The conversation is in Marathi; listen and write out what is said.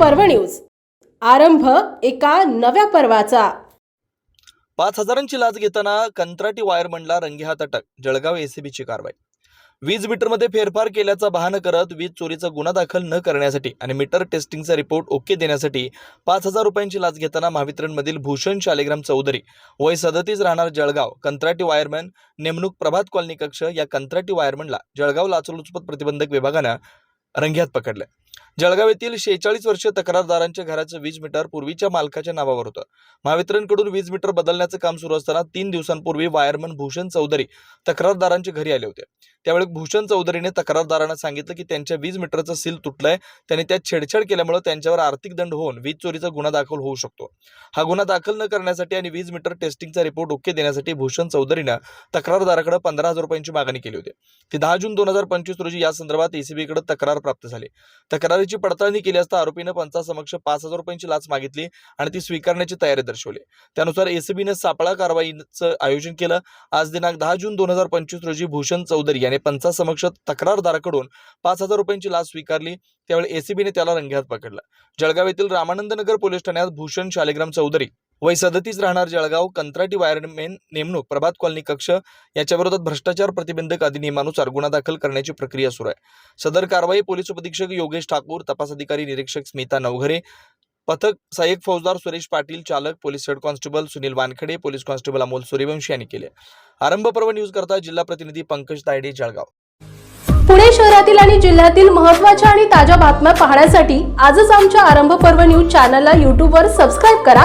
पर्व न्यूज. आरंभ एका नव्या पर्वाचा. पाच हजारांची लाच घेताना कंत्राटी वायरमनला रंगेहात अटक जळगाव एसीबीची कारवाई. वीज मीटरमध्ये फेरफार केल्याचा बहाणं करत वीज चोरीचा गुन्हा दाखल न करण्यासाठी आणि मीटर टेस्टिंगचा रिपोर्ट ओके देण्यासाठी पाच हजार रुपयांची लाच घेताना महावितरणमधील भूषण शालिग्राम चौधरी वय सदतीस राहणार जळगाव कंत्राटी वायरमॅन नेमणूक प्रभात कॉलनी कक्ष या कंत्राटी वायरमनला जळगाव लाचलुचपत प्रतिबंधक विभागानं रंगेहात पकडलं. जळगाव येथील शेहेचाळीस वर्षीय तक्रारदारांच्या घराचं वीज मीटर पूर्वीच्या मालकाच्या नावावर होतं. महावितरणकडून वीज मीटर बदलण्याचं काम सुरू असताना तीन दिवसांपूर्वी वायरमन भूषण चौधरी तक्रारदारांच्या घरी आले होते. त्यावेळी भूषण चौधरीने तक्रारदारांना सांगितलं की त्यांच्या वीज मीटरचं सील तुटलंय त्यांनी त्यात छेडछाड केल्यामुळे त्यांच्यावर आर्थिक दंड होऊन वीज चोरीचा गुन्हा दाखल होऊ शकतो. हा गुन्हा दाखल न करण्यासाठी आणि वीज मीटर टेस्टिंगचा रिपोर्ट ओके देण्यासाठी भूषण चौधरीनं तक्रारदाराकडे पंधरा हजार रुपयांची मागणी केली होती. ती दहा जून दोन हजार पंचवीस रोजी या संदर्भात एसीबीकडे तक्रार प्राप्त झाली. तक्रारीची पडताळणी केली असता आरोपीनं पंचासमक्ष पाच हजार रुपयांची लाच मागितली आणि ती स्वीकारण्याची तयारी दर्शवली. त्यानुसार एसीबीने सापळा कारवाईचं आयोजन केलं. आज दिनांक दहा जून दोन हजार पंचवीस रोजी भूषण चौधरी याने पंचासमक्ष तक्रारदाराकडून पाच हजार रुपयांची लाच स्वीकारली. त्यावेळी एसीबीने त्याला रंगेहात पकडलं. जळगाव येथील रामानंदनगर पोलीस ठाण्यात भूषण शालिग्राम चौधरी वय सदतीस राहणार जळगाव कंत्राटी वायरमेन नेमणूक प्रभात कॉलनी कक्ष याच्या विरोधात भ्रष्टाचार प्रतिबंधक अधिनियमानुसार गुन्हा दाखल करण्याची प्रक्रिया सुरू आहे. सदर कारवाई पोलीस उपधीक्षक योगेश ठाकूर तपास अधिकारी निरीक्षक स्मिता नवघरे पथक सहाय्यक फौजदार सुरेश पाटील चालक police head constable Sunil Wankhade police constable Amol Suryavanshi यांनी केले. आरंभ पर्व न्यूज करता जिल्हा प्रतिनिधी पंकज तायडे जळगाव. पुणे शहरातील आणि जिल्ह्यातील महत्त्वाच्या आणि ताज्या बातम्या पाहण्यासाठी आजच आमच्या आरंभ पर्व न्यूज चॅनलला यूट्यूबवर सबस्क्राईब करा.